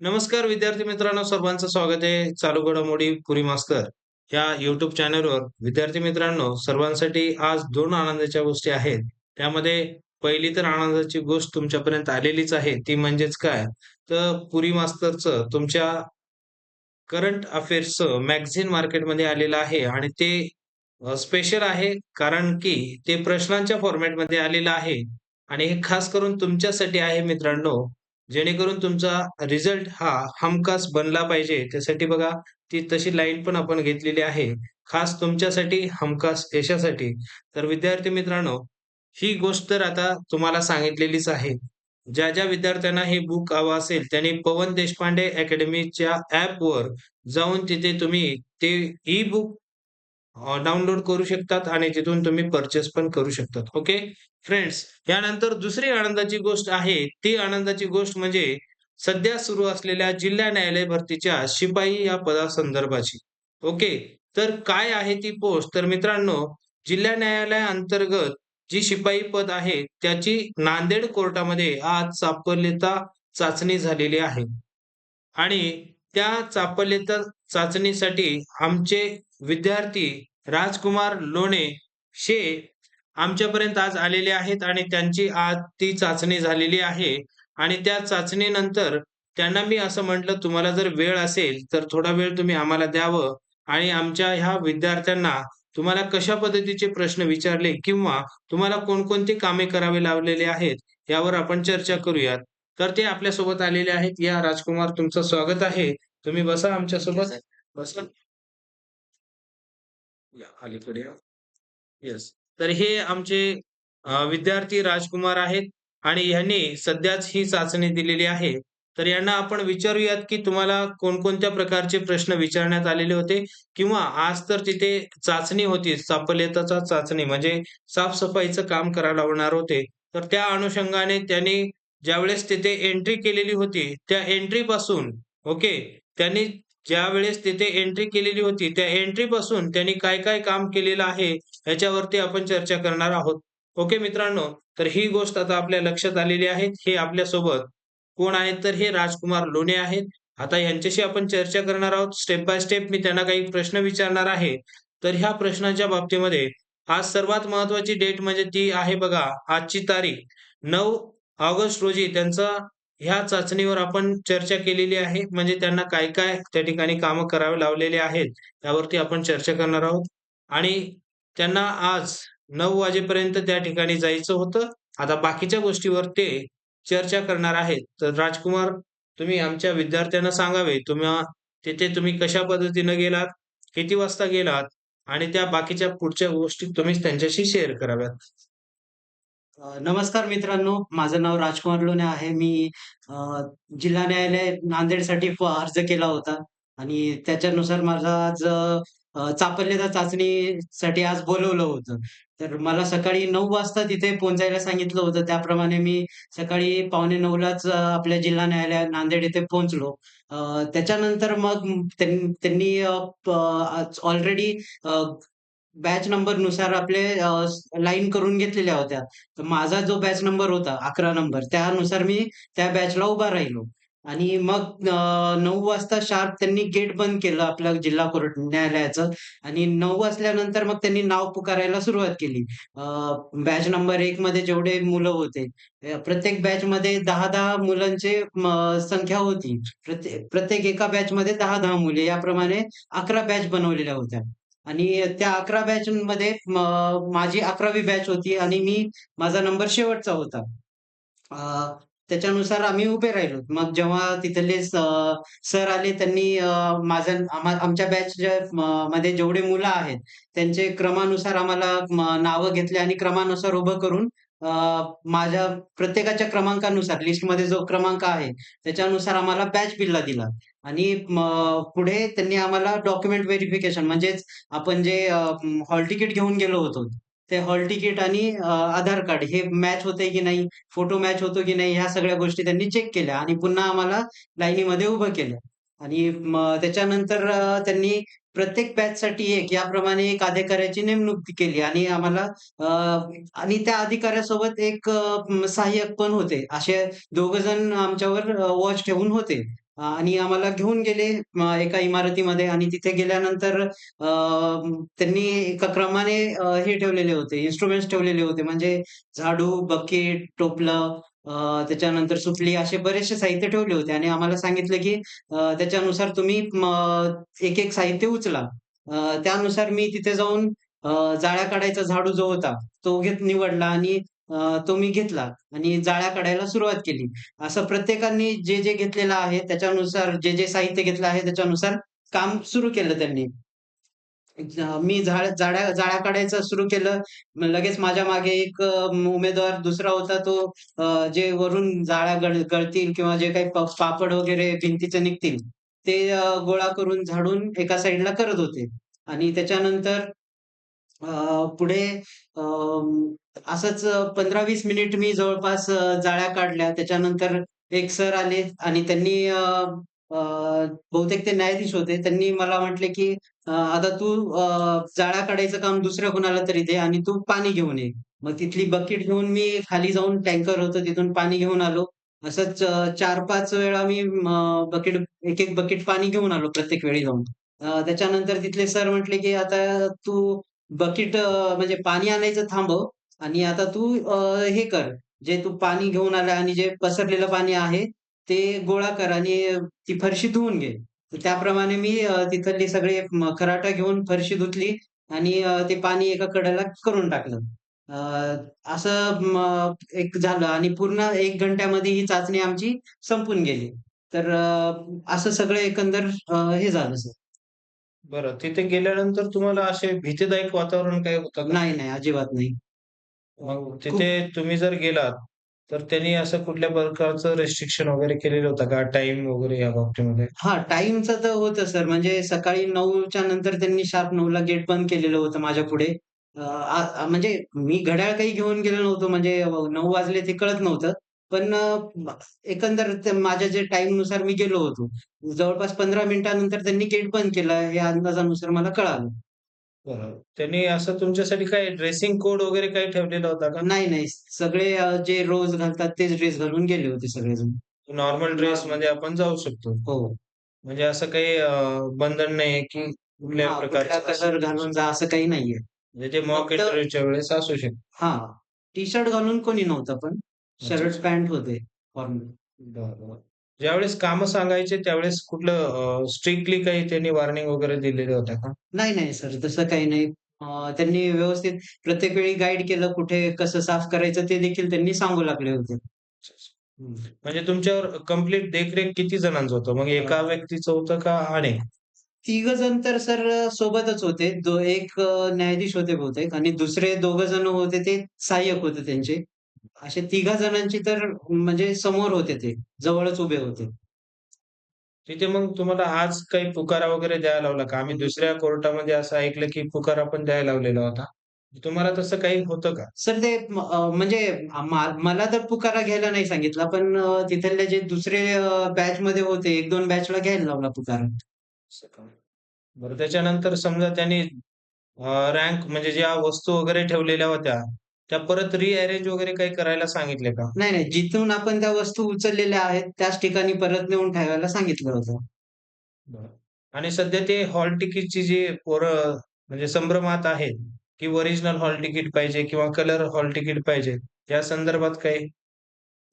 नमस्कार विद्यार्थी मित्रांनो सर्वांचं स्वागत आहे. चालू घडामोडी पुरी मास्कर या युट्यूब चॅनलवर विद्यार्थी मित्रांनो सर्वांसाठी आज दोन आनंदाच्या गोष्टी आहेत. त्यामध्ये पहिली तर आनंदाची गोष्ट तुमच्यापर्यंत आलेलीच आहे. ती म्हणजेच काय? तर पुरी मास्तरचं तुमच्या करंट अफेअर्सचं मॅगझिन मार्केटमध्ये आलेलं आहे आणि ते स्पेशल आहे कारण की ते प्रश्नांच्या फॉर्मॅटमध्ये आलेलं आहे. आणि हे खास करून तुमच्यासाठी आहे मित्रांनो जेणेकरून तुमचा रिझल्ट हा हमखास बनला पाहिजे. त्यासाठी बघा ती तशी लाईन पण आपण घेतलेली आहे. खास तुमच्यासाठी हमखास यशासाठी. तर विद्यार्थी मित्रांनो ही गोष्ट तर आता तुम्हाला सांगितलेलीच आहे. ज्या ज्या विद्यार्थ्यांना हे बुक हवं असेल त्यांनी पवन देशपांडे अकॅडमीच्या ऍपवर जाऊन तिथे तुम्ही ते ई बुक डाउनलोड करू शकतात आणि तिथून तुम्ही परचेस पण करू शकतात. ओके फ्रेंड्स यानंतर दुसरी आनंदाची गोष्ट आहे. ती आनंदाची गोष्ट म्हणजे सध्या सुरू असलेल्या जिल्हा न्यायालय भरतीच्या शिपाई या पदासंदर्भाची. ओके तर काय आहे ती पोस्ट तर मित्रांनो जिल्हा न्यायालय अंतर्गत जी शिपाई पद आहे त्याची नांदेड कोर्टामध्ये आज चापल्यता चाचणी झालेली आहे. आणि त्या चापल्यता चाचणीसाठी आमचे विद्यार्थी राजकुमार लोणे शे आमच्यापर्यंत आज आलेले आहेत आणि त्यांची आज ती चाचणी झालेली आहे. आणि त्या चाचणीनंतर त्यांना मी असं म्हटलं तुम्हाला जर वेळ असेल तर थोडा वेळ तुम्ही आम्हाला द्यावं आणि आमच्या ह्या विद्यार्थ्यांना तुम्हाला कशा पद्धतीचे प्रश्न विचारले किंवा तुम्हाला कोणकोणती कामे करावे लावलेले आहेत यावर आपण चर्चा करूयात. तर ते आपल्यासोबत आलेले आहेत. या राजकुमार तुमचं स्वागत आहे. तुम्ही बसा आमच्यासोबत. बसा. या अलीकडे येस तर हे आमचे अ, विद्यार्थी राजकुमार आहेत आणि ह्यांनी सध्याच ही चाचणी दिलेली आहे. तर यांना आपण विचारूयात की तुम्हाला कोणकोणत्या प्रकारचे प्रश्न विचारण्यात आलेले होते किंवा आज तर तिथे चाचणी होती सापल्यताचा चाचणी म्हणजे साफसफाईचं काम करायला लावणार होते. तर त्या अनुषंगाने त्यांनी ज्यावेळेस तिथे एंट्री केलेली होती त्या एंट्री पासून ओके त्यांनी ज्यावेळेस तिथे एंट्री केलेली होती त्या एंट्री पासून त्यांनी काय काय काम केलेलं आहे याच्यावरती आपण चर्चा करणार आहोत. ओके मित्रांनो तर ही गोष्ट आता आपल्या लक्षात आलेली आहे. हे आपल्यासोबत कोण आहेत? तर हे राजकुमार लोणे आहेत. आता यांच्याशी आपण चर्चा करणार आहोत. स्टेप बाय स्टेप मी त्यांना काही प्रश्न विचारणार आहे. तर ह्या प्रश्नाच्या बाबतीमध्ये आज सर्वात महत्वाची डेट म्हणजे ती आहे बघा आजची तारीख. नऊ ऑगस्ट रोजी त्यांचा ह्या चाचणीवर आपण चर्चा केलेली आहे. म्हणजे त्यांना काय काय त्या ठिकाणी कामं करावे लावलेले आहेत त्यावरती आपण चर्चा करणार आहोत. आणि त्यांना आज नऊ वाजेपर्यंत त्या ठिकाणी जायचं होतं. आता बाकीच्या गोष्टीवर ते चर्चा करणार आहेत. तर राजकुमार तुम्ही आमच्या विद्यार्थ्यांना सांगावे तुम्ही तिथे तुम्ही कशा पद्धतीनं गेलात किती वाजता गेलात आणि त्या बाकीच्या पुढच्या गोष्टी तुम्ही त्यांच्याशी शेअर कराव्यात. नमस्कार मित्रांनो. माझं नाव राजकुमार लोणे आहे. मी जिल्हा न्यायालय नांदेडसाठी अर्ज केला होता आणि त्याच्यानुसार माझा आज चापल्याच्या चापल्यता चाचणीसाठी आज बोलवलं होतं. तर मला सकाळी नऊ वाजता तिथे पोहोचायला सांगितलं होतं. त्याप्रमाणे मी सकाळी पावणे नऊलाच आपल्या जिल्हा न्यायालय नांदेड येथे पोहोचलो. त्याच्यानंतर मग त्यांनी ऑलरेडी बॅच नंबरनुसार आपले लाईन करून घेतलेल्या होत्या. तर माझा जो बॅच नंबर होता अकरा नंबर त्यानुसार मी त्या बॅचला उभा राहिलो. आणि मग अ, नऊ वाजता शार्प त्यांनी गेट बंद केलं आपलं जिल्हा कोर्ट न्यायालयाचं. आणि नऊ वाजल्यानंतर मग त्यांनी नाव पुकारायला सुरुवात केली. बॅच नंबर एक मध्ये जेवढे मुलं होते अ, प्रत्येक बॅच मध्ये दहा दहा मुलांचे म, संख्या होती. प्रत्येक प्रत्येक एका बॅच मध्ये दहा दहा मुले. याप्रमाणे अकरा बॅच बनवलेल्या होत्या. आणि त्या अकरा बॅच मध्ये माझी अकरावी बॅच होती आणि मी माझा नंबर शेवटचा होता. त्याच्यानुसार आम्ही उभे राहिलो. मग जेव्हा तिथले सर आले त्यांनी माझ्या आमच्या बॅच मध्ये जेवढे मुलं आहेत त्यांचे क्रमानुसार आम्हाला नावं घेतले आणि क्रमानुसार उभं करून माझ्या प्रत्येकाच्या क्रमांकानुसार लिस्टमध्ये जो क्रमांक आहे त्याच्यानुसार आम्हाला बॅच बिल्ला दिला. आणि पुढे त्यांनी आम्हाला डॉक्युमेंट व्हेरिफिकेशन म्हणजेच आपण जे हॉल तिकीट घेऊन गेलो होतो ते हॉल तिकीट आणि आधार कार्ड हे मॅच होते की नाही फोटो मॅच होतो की नाही ह्या सगळ्या गोष्टी त्यांनी चेक केल्या आणि पुन्हा आम्हाला लाईनीमध्ये उभं केलं. आणि त्याच्यानंतर त्यांनी प्रत्येक बॅचसाठी एक याप्रमाणे एक अधिकाऱ्याची नेमणूक केली आणि आम्हाला आणि त्या अधिकाऱ्यासोबत एक सहाय्यक पण होते. असे दोघ जण आमच्यावर वॉच ठेवून होते. आणि आम्हाला घेऊन गेले एका इमारतीमध्ये आणि तिथे गेल्यानंतर अ, त्यांनी एका क्रमाने हे ठेवलेले होते, इन्स्ट्रुमेंट्स ठेवलेले होते. म्हणजे झाडू, बकेट, टोपलं त्याच्यानंतर सुपली असे बरेचसे साहित्य ठेवले होते आणि आम्हाला सांगितलं, की त्याच्यानुसार तुम्ही एक-एक साहित्य उचला. त्यानुसार मी तिथे जाऊन जाळ्या काढायचा झाडू जो होता, तो घेत निवडला आणि तो मी घेतला आणि जाळ्या काढायला सुरुवात केली. असं प्रत्येकाने जे-जे घेतलेलं आहे त्याच्यानुसार जे-जे साहित्य घेतलं आहे त्याच्यानुसार काम सुरू केलं त्यांनी. मी झाड जाड्या जाळ्या काढायचं सुरू केलं. लगेच माझ्या मागे एक उमेदवार दुसरा होता तो जे वरून जाळ्या गळ गळतील किंवा जे काही पापड वगैरे भिंतीचे निघतील, ते गोळा करून झाडून एका साईडला करत होते. आणि त्याच्यानंतर पुढे असंच 15-20 मिनिट मी जवळपास जाळ्या काढल्या. त्याच्यानंतर एक सर आले आणि त्यांनी बहुतेक ते न्यायाधीश होते. त्यांनी मला म्हटले, की आता तू जाळ्या काढायचं काम दुसऱ्या कोणाला तरी दे आणि तू पाणी घेऊन ये." मग तिथली बकेट घेऊन मी खाली जाऊन टँकर होतं तिथून पाणी घेऊन आलो. असंच चार पाच वेळा मी बकेट एक-एक बकेट पाणी घेऊन आलो प्रत्येक वेळी जाऊन. त्याच्यानंतर तिथले सर म्हटले, की "आता तू बकेट अ, म्हणजे पाणी आणायचं थांबव आणि आता तू अ, हे कर, जे तू पाणी घेऊन आला आणि जे पसरलेलं पाणी आहे, ते गोळा कर आणि ती फरशी धुवून घे." तर त्याप्रमाणे मी अ, तिथले सगळे म खराटा घेऊन फरशी धुतली आणि अ, ते पाणी एका कडेला करून टाकलं. अ, असं मग एक झालं आणि पूर्ण 1 घंट्यामध्ये ही चाचणी आमची संपून गेली. तर अ, असं सगळं एकंदर अ, हे झालं सर. बरं, तिथे गेल्यानंतर तुम्हाला असे भीतीदायक वातावरण काही होतं का? नाही, नाही, अजिबात नाही. मग तिथे खूप तुम्ही जर गेलात, तर त्यांनी असं कुठल्या प्रकारचं रिस्ट्रिक्शन वगैरे केलेलं होतं का? टाईम वगैरे या बाबतीमध्ये? हां, टाईमचं तर होतं सर. म्हणजे सकाळी 9च्या नंतर त्यांनी शार्प 9ला गेट बंद केलेलं होतं माझ्यापुढे. अ, आ आ म्हणजे मी घड्याळ काही घेऊन गेलो नव्हतो म्हणजे 9 वाजले ते कळत नव्हतं. पण एकंदर ते माझ्या जे टाईमनुसार मी गेलो होतो. जवळपास 15 मिनिटानंतर त्यांनी गेट बंद केलं हे अंदाजानुसार मला कळालं. त्यांनी असं तुमच्यासाठी काही ड्रेसिंग कोड वगैरे काही ठेवलेला होता का? नाही, नाही. सगळे अ, जे रोज घालतात तेच ड्रेस घालून गेले होते सगळेजण. Normal normal. ड्रेसमध्ये आपण जाऊ शकतो. हो. म्हणजे असं काही अ, बंधन नाहीये, की कुठल्या हां, कुठला प्रकारचं असं कलर घालून जा असं काही नाहीये. म्हणजे ते मॉक फक्त इंटरव्ह्यूच्या वेळेस असू शकतं. हां, टी-शर्ट घालून कोणी नव्हतं पण अच्छा, शर्ट. पॅन्ट होते फॉर्मल. बरं. ज्यावेळेस कामं सांगायचे त्यावेळेस कुठलं स्ट्रिक्टली काही त्यांनी वॉर्निंग वगैरे दिलेल्या होत्या का? नाही, नाही सर तसं काही नाही. अ, त्यांनी व्यवस्थित प्रत्येक वेळी गाईड केलं, कुठे कसं साफ करायचं ते देखील त्यांनी सांगू लागले होते. अच्छा, अच्छा. हं. म्हणजे तुमच्यावर कंप्लीट देखरेख किती जणांचं होतं? मग एका व्यक्तीचं होतं का अनेक? तिघं जण तर सर अ, सोबतच होते. दो एक अ, न्यायाधीश होते बहुतेक आणि दुसरे दोघं जण होते ते सहाय्यक होते त्यांचे. असे तिघा जणांची तर म्हणजे समोर होते ते, जवळच उभे होते. तिथे मग तुम्हाला आज काही पुकारा वगैरे द्यायला लावला का? आम्ही दुसऱ्या कोर्टामध्ये असं ऐकलं, की पुकारा पण द्यायला लावलेला होता. तुम्हाला तसं काही होतं का? सर ते म्हणजे मला तर पुकारा घ्यायला नाही सांगितला, पण तिथले जे दुसरे अ, बॅचमध्ये होते, 1-2 बॅचला घ्यायला लावला पुकारा. बरं त्याच्यानंतर समजा त्यांनी रँक म्हणजे ज्या वस्तू वगैरे ठेवलेल्या होत्या, त्या परत रिअरेंज वगैरे काही करायला सांगितले का? नाही, नाही. जिथून आपण त्या वस्तू उचललेल्या आहेत, त्याच ठिकाणी परत नेऊन ठेवायला सांगितलं होतं. बरं. आणि सध्या ते हॉल तिकीटची जी पोरं म्हणजे संभ्रमात आहेत, की ओरिजिनल हॉल तिकीट पाहिजे किंवा कलर हॉल तिकीट पाहिजे, या संदर्भात काही?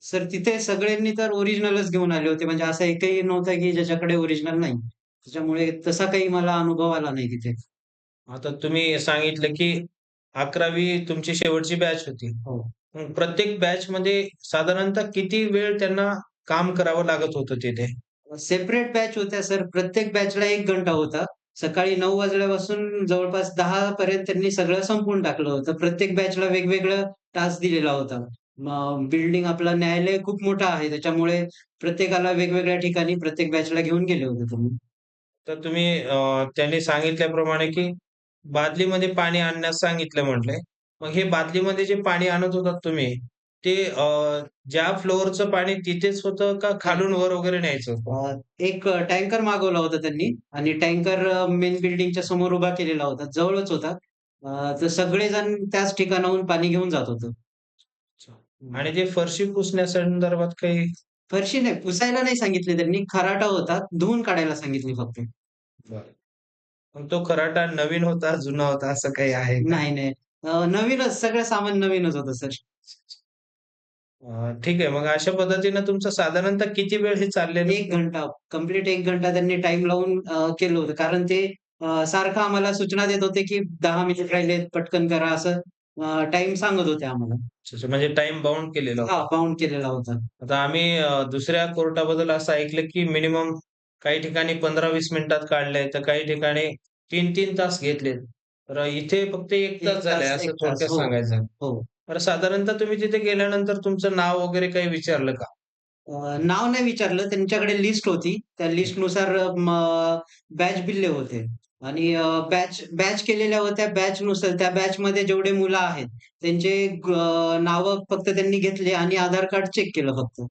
सर तिथे सगळ्यांनी तर ओरिजिनलच घेऊन आले होते. म्हणजे असं एकही नव्हतं, की ज्याच्याकडे ओरिजिनल नाही. त्याच्यामुळे तसा काही मला अनुभव आला नाही तिथे. आता तुम्ही सांगितलं, की 11वी तुमची शेवटची बॅच होती. हो. मग प्रत्येक बॅचमध्ये साधारणतः किती वेळ त्यांना काम करावं लागत होतं तिथे? सेपरेट बॅच होत्या सर. प्रत्येक बॅचला 1 घंटा होता. सकाळी 9 वाजल्यापासून जवळपास 10 पर्यंत त्यांनी सगळं संपवून टाकलं होतं. प्रत्येक बॅचला वेगवेगळं टास्क दिलेला होता. बिल्डिंग आपलं न्यायालय खूप मोठं आहे. त्याच्यामुळे प्रत्येकाला वेगवेगळ्या ठिकाणी प्रत्येक बॅचला घेऊन गेले होते त्यांनी. तर तुम्ही त्यांनी सांगितल्याप्रमाणे, की बादलीमध्ये पाणी आणण्यास सांगितलं म्हटले. मग हे बादलीमध्ये जे पाणी आणत होतात तुम्ही, ते अ, ज्या फ्लोअरचं पाणी तिथेच होतं का. खालून वर वगैरे न्यायचं अ, होतं? एक टँकर मागवला होता त्यांनी आणि टँकर मेन बिल्डिंगच्या समोर उभा केलेला होता. जवळच होता. अ, तर सगळेजण त्याच ठिकाणाहून पाणी घेऊन जात होते. आणि ते फरशी पुसण्यासंदर्भात काही? फरशी नाही, पुसायला नाही सांगितले त्यांनी. खराटा होता, धुवून काढायला सांगितली फक्त. बरं. मग तो खराटा नवीन होता, जुना होता असं काही आहे का? नाही, नाही. अ, नवीनच सगळं सामान नवीनच होतं सर. अ, ठीक आहे. मग अशा पद्धतीनं तुमचं साधारणतः किती वेळ हे चाललेलं? 1 घंटा, कंप्लीट 1 घंटा त्यांनी टाईम लावून अ, केलं होतं. कारण ते अ, सारखं आम्हाला सूचना देत होते, की 10 मिनिट राहिलेत, पटकन करा असं अ, टाईम सांगत होते आम्हाला. अच्छा, अच्छा. म्हणजे टाईम बाउंड केलेला होता. हां, बाउंड केलेला होता. आता आम्ही अ, दुसऱ्या कोर्टाबद्दल असं ऐकलं, की मिनिमम काही ठिकाणी 15-20 मिनिटात काढलंय, तर काही ठिकाणी 3-3 तास घेतलेत. तर इथे फक्त 1 1 तास झालाय असं 1 तास. थोडक्यात सांगायचं. हो. बरं साधारणतः तुम्ही तिथे गेल्यानंतर तुमचं नाव वगैरे काही विचारलं का? नाव नाही विचारलं. त्यांच्याकडे लिस्ट होती. त्या लिस्टनुसार बॅच बिल्ले होते आणि बॅच बॅच केलेल्या होत्या. बॅचनुसार त्या बॅचमध्ये जेवढे मुलं आहेत, त्यांचे नावं फक्त त्यांनी घेतले आणि आधार कार्ड चेक केलं फक्त.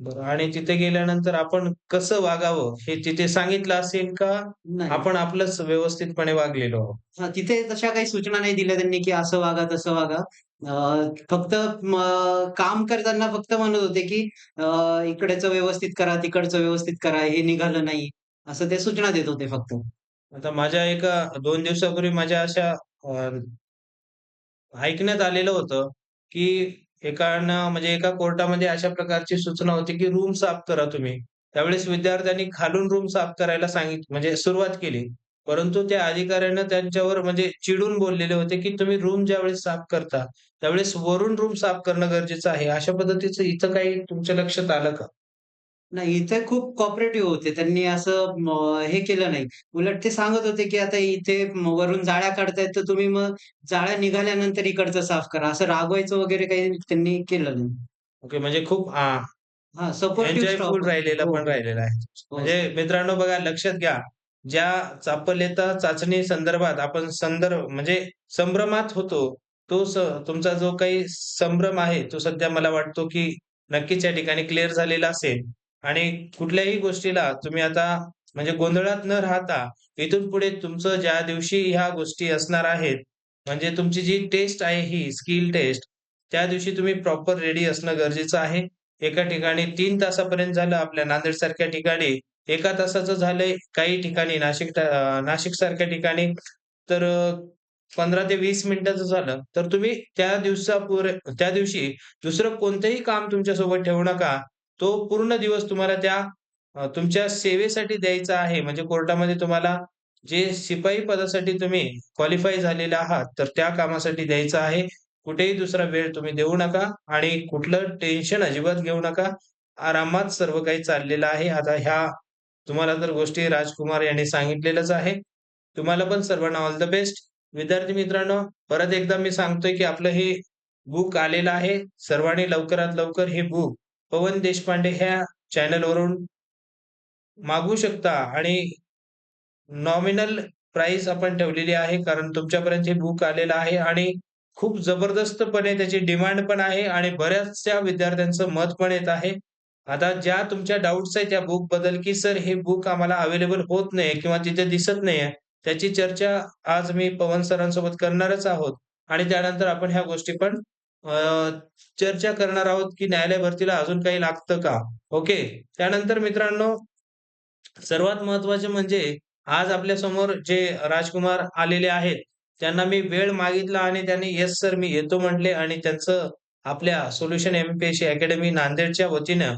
बरं आणि तिथे गेल्यानंतर आपण कसं वागावं हे तिथे सांगितलं असेल का नाही. आपण आपलंच व्यवस्थितपणे वागलेलो आहोत? हां, तिथे तशा काही सूचना नाही दिल्या त्यांनी, की असं वागा, तसं वागा. अ, फक्त म काम करताना फक्त म्हणत होते, की अ, इकडचं व्यवस्थित करा, तिकडचं व्यवस्थित करा, हे निघालं नाही. असं ते सूचना देत होते फक्त. आता माझ्या एका 2 दिवसापूर्वी माझ्या अशा अ, ऐकण्यात आलेलं होतं, की एकानं म्हणजे एका कोर्टामध्ये अशा प्रकारची सूचना होती, की रूम साफ करा तुम्ही. त्यावेळेस विद्यार्थ्यांनी खालून रूम साफ करायला सांगित म्हणजे सुरुवात केली. परंतु त्या अधिकाऱ्यानं त्यांच्यावर म्हणजे चिडून बोललेले होते, की तुम्ही रूम ज्यावेळेस साफ करता, त्यावेळेस वरून रूम साफ करणं गरजेचं आहे. अशा पद्धतीचं इथं काही तुमच्या लक्षात आलं का? नाही, इथे खूप कोऑपरेटिव्ह होते. त्यांनी असं म हे केलं नाही. उलट ते सांगत होते, की आता इथे वरून जाळ्या काढतायत, तर तुम्ही मग जाळ्या निघाल्यानंतर इकडचं साफ करा. असं रागवायचं वगैरे काही त्यांनी केलं नाही. ओके, म्हणजे खूप हां, सपोर्टिव्ह एन्जॉयफुल राहिलेला हो, पण राहिलेला आहे. हो, म्हणजे मित्रांनो बघा लक्षात घ्या, ज्या चापल्यता चाचणी संदर्भात आपण संदर्भ म्हणजे संभ्रमात होतो, तो स तुमचा जो काही संभ्रम आहे, तो सध्या मला वाटतो, की नक्कीच या ठिकाणी क्लिअर झालेला असेल आणि कुठल्याही गोष्टीला तुम्ही आता म्हणजे गोंधळात न राहता, इथून पुढे तुमचं ज्या दिवशी ह्या गोष्टी असणार आहेत, म्हणजे तुमची जी टेस्ट आहे ही स्किल टेस्ट, त्या दिवशी तुम्ही प्रॉपर रेडी असणं गरजेचं आहे. एका ठिकाणी तीन तासापर्यंत झालं आपल्या नांदेडसारख्या ठिकाणी, एका तासाचं झालंय काही ठिकाणी नाशिक नाशिक सारख्या ठिकाणी तर पंधरा ते वीस मिनिटाचं झालं. तर तुम्ही त्या दिवसापुर त्या दिवशी दुसरं कोणतंही काम तुमच्यासोबत ठेवू नका. तो पूर्ण दिवस तुम्हाला त्या तुमच्या सेवेसाठी द्यायचा आहे. म्हणजे कोर्टामध्ये तुम्हाला जे शिपाई पदासाठी तुम्ही क्वालिफाय झालेले आहात, तर त्या कामासाठी द्यायचं आहे. कुठेही दुसरा वेळ तुम्ही देऊ नका आणि कुठलं टेन्शन अजिबात घेऊ नका. आरामात सर्व काही चाललेलं आहे. आता ह्या तुम्हाला तर गोष्टी राजकुमार यांनी सांगितलेलंच आहे. तुम्हाला पण सर्वांना ऑल द बेस्ट. विद्यार्थी मित्रांनो, परत एकदा मी सांगतोय, की आपलं हे बुक आलेलं आहे. सर्वांनी लवकरात लवकर हे बुक पवन देशपांडे ह्या चॅनलवरून मागू शकता आणि नॉमिनल प्राइस आपण ठेवलेली आहे. कारण तुमच्यापर्यंत हे बुक आलेलं आहे आणि खूप जबरदस्तपणे त्याची डिमांड पण आहे आणि बऱ्याचशा विद्यार्थ्यांचं मत पण येत आहे. आता ज्या तुमच्या डाऊट्स आहेत त्या बुक बदल की सर हे बुक आम्हाला अवेलेबल होत नाही किंवा तिथे दिसत नाहीये. त्याची चर्चा आज मी पवन सरांसोबत करणारच आहोत आणि त्यानंतर आपण ह्या गोष्टी पण चर्चा करणार आहोत, की न्यायालय भरतीला अजून काही लागतं का? ओके. त्यानंतर मित्रांनो सर्वात महत्त्वाचे म्हणजे आज आपल्यासमोर जे राजकुमार आलेले आहेत, त्यांना मी वेळ मागितला आणि त्यांनी "येस सर, मी येतो" म्हटले आणि त्यांचं आपल्या सोल्युशन एम-पी-एस-सी अकॅडमी नांदेडच्या वतीनं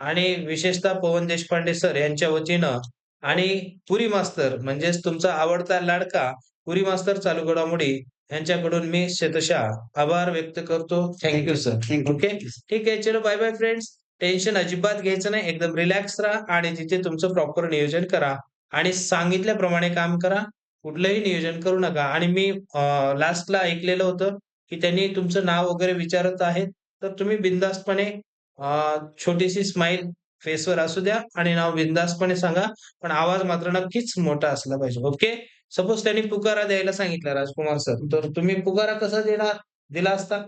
आणि विशेषतः पवन देशपांडे सर यांच्या वतीनं आणि पुरी मास्तर म्हणजेच तुमचा आवडता लाडका पुरी मास्तर चालू घडामोडी यांच्याकडून मी शतशः आभार व्यक्त करतो. Thank you sir. ओके. ठीक आहे. चलो बाय बाय फ्रेंड्स. टेन्शन अजिबात घ्यायचं नाही. एकदम रिलॅक्स राहा आणि तिथे तुमचं प्रॉपर नियोजन करा आणि सांगितल्याप्रमाणे काम करा. कुठलंही नियोजन करू नका आणि मी लास्टला ऐकलेलं होतं, की त्यांनी तुमचं नाव वगैरे विचारत आहेत, तर तुम्ही बिनधास्तपणे अ, छोटीशी स्माईल फेसवर असू द्या आणि नाव बिनधास्तपणे सांगा. पण आवाज मात्र नक्कीच मोठा असला पाहिजे. ओके. सपोज त्यांनी पुकारा द्यायला सांगितला राजकुमार सर, तर तुम्ही पुकारा कसा देणार दिला असता?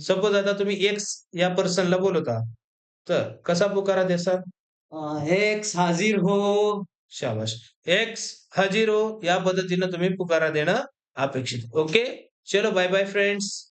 सपोज आता तुम्ही एक्स या पर्सनला बोलत आहात. तर कसा पुकारा? अ, "एक्स हाजीर हो." शाबास. एक्स हजीर हो या पद्धतीनं तुम्ही पुकारा देणं अपेक्षित. ओके. चलो बाय बाय फ्रेंड्स.